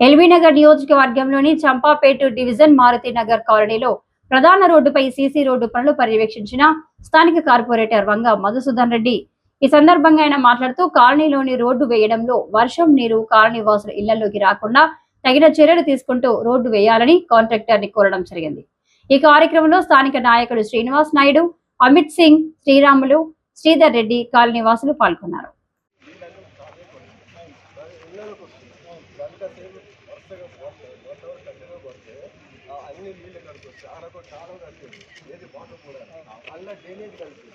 LB Nagar నియోజకవర్గంలోని Champapet division Maruti Nagar కాలనీలో ప్రధాన రోడ్డుపై సీసీ రోడ్డు పనులు పర్యవేక్షించిన స్థానిక కార్పొరేటర్ వంగ మధుసూదన్ రెడ్డి. ఈ సందర్భంగా ఆయన మాట్లాడుతూ కాలనీలోని రోడ్డు వేయడంలో వర్షం నీరు కాలనీ వాసుల ఇళ్ళలోకి రాకుండా తగిన చర్యలు తీసుకుంటూ రోడ్డు వేయాలని కాంట్రాక్టర్ని కోరడం జరిగింది. ఈ కార్యక్రమంలో స్థానిక నాయకుడు శ్రీనివాస్ నాయుడు అమిత్ సింగ్ శ్రీరాములు శ్రీధర్ రెడ్డి కాలనీ వాసులు పాల్గొన్నారు. అన్ని నీళ్ళు కలిపి ఆడొక కాలం కలిపి ఏది బాటం కూడా అల్ల డ్రైనేజ్ కలిపి.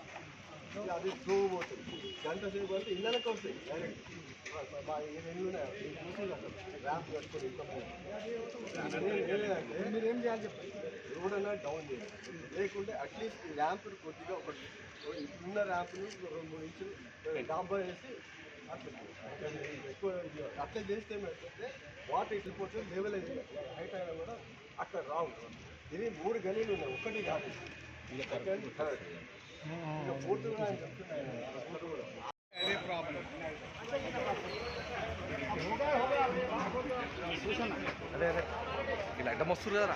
అది ఫ్లో పోతుంది. గంట సేపు అంటే ఇళ్ళకి వస్తాయి డైరెక్ట్ ఈ రెండు ఉన్నాయి. ర్యాంప్ కట్టుకొని మీరు ఏం చేయాలి చెప్పండి. రోడ్ అన్నా డౌన్ చేయాలి. లేకుంటే అట్లీస్ట్ ర్యాంప్ కొద్దిగా ఒకటి ఉన్న ర్యాంప్ను రెండు మూడు ఇంచులు డాబా వేసి ఎక్కువ ఇది అట్లా చేస్తే ఏమైతే వాటర్ ఇట్లిపోతే లెవెల్ అయింది హైట్ అయినా కూడా అక్కడ రావు. ఇది మూడు గలీలు ఉన్నాయి ఒక్కటి కాదు. కూడా ఆయన కూడా అదే అదే. ఇలా అడ్డం వస్తుంది కదా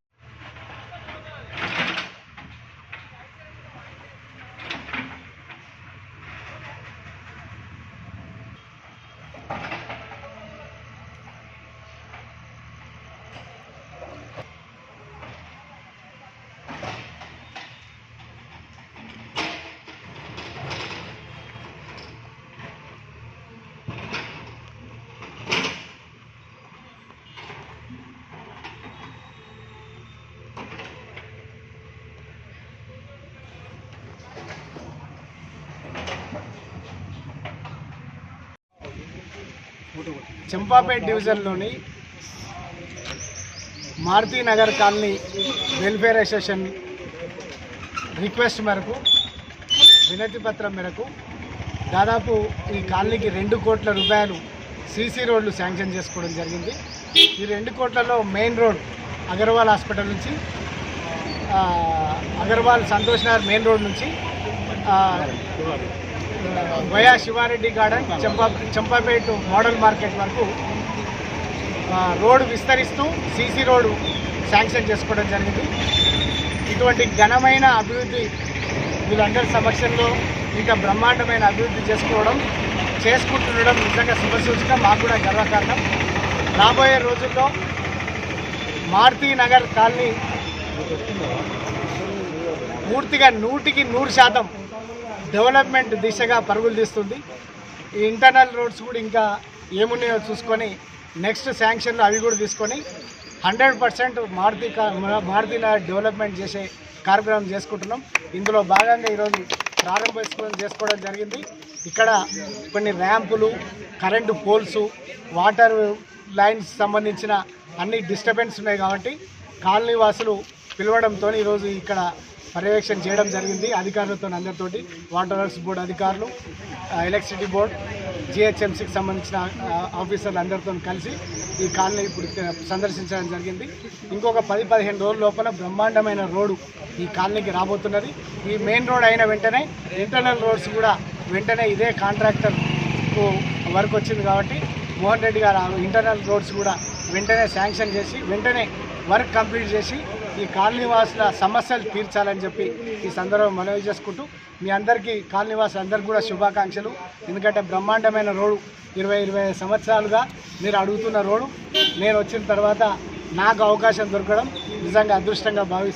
చంపాపేట్ డివిజన్లోని Maruti Nagar colony welfare association request మేరకు వినతి పత్రం మేరకు దాదాపు ఈ కాలనీకి రెండు కోట్ల రూపాయలు సీసీ రోడ్లు శాంక్షన్ చేసుకోవడం జరిగింది. ఈ రెండు కోట్లలో మెయిన్ రోడ్ అగర్వాల్ హాస్పిటల్ నుంచి అగర్వాల్ సంతోష్ నగర్ మెయిన్ రోడ్ నుంచి via Shivareddy garden Champa Champapet model market వరకు రోడ్డు విస్తరిస్తూ సీసీ రోడ్డు శాంక్షన్ చేసుకోవడం జరిగింది. ఇటువంటి ఘనమైన అభివృద్ధి వీళ్ళందరి సమక్షంలో ఇంకా బ్రహ్మాండమైన అభివృద్ధి చేసుకోవడం చేసుకుంటుండడం నిజంగా శుభసూచిక మాకు కూడా గర్వకారణం. రాబోయే రోజుల్లో మారుతి నగర్ కాలనీ పూర్తిగా నూటికి నూరు శాతం డెవలప్మెంట్ దిశగా పరుగులు తీస్తుంది. ఈ ఇంటర్నల్ రోడ్స్ కూడా ఇంకా ఏమున్నాయో చూసుకొని నెక్స్ట్ శాంక్షన్లు అవి కూడా తీసుకొని hundred percent Maruti Maruti Nagar development చేసే కార్యక్రమం చేసుకుంటున్నాం. ఇందులో భాగంగా ఈరోజు ప్రారంభోత్సవం చేసుకోవడం జరిగింది. ఇక్కడ కొన్ని ర్యాంపులు కరెంటు పోల్సు వాటర్ లైన్స్ సంబంధించిన అన్ని డిస్టర్బెన్స్ ఉన్నాయి కాబట్టి కాలనీ వాసులు పిలవడంతో ఈరోజు ఇక్కడ పర్యవేక్షణ చేయడం జరిగింది. అధికారులతో అందరితోటి వాటర్ వర్క్స్ బోర్డు అధికారులు ఎలక్ట్రిసిటీ బోర్డ్ జిహెచ్ఎంసీకి సంబంధించిన ఆఫీసర్లు అందరితో కలిసి ఈ కాలనీ ఇప్పుడు సందర్శించడం జరిగింది. ఇంకొక పది పదిహేను రోజుల లోపల బ్రహ్మాండమైన రోడ్డు ఈ కాలనీకి రాబోతున్నది. ఈ మెయిన్ రోడ్ అయిన వెంటనే ఇంటర్నల్ రోడ్స్ కూడా వెంటనే ఇదే కాంట్రాక్టర్ వర్క్ వచ్చింది కాబట్టి మోహన్ రెడ్డి గారు ఇంటర్నల్ రోడ్స్ కూడా వెంటనే శాంక్షన్ చేసి వెంటనే వర్క్ కంప్లీట్ చేసి ఈ కాలనీ వాసుల సమస్యలు తీర్చాలని చెప్పి ఈ సందర్భం మనవి చేసుకుంటూ మీ అందరికీ కాలనీ అందరికీ కూడా శుభాకాంక్షలు. ఎందుకంటే బ్రహ్మాండమైన రోడ్డు ఇరవై ఇరవై ఐదు సంవత్సరాలుగా మీరు అడుగుతున్న రోడ్డు. నేను వచ్చిన తర్వాత నాకు అవకాశం దొరకడం నిజంగా అదృష్టంగా భావిస్తాను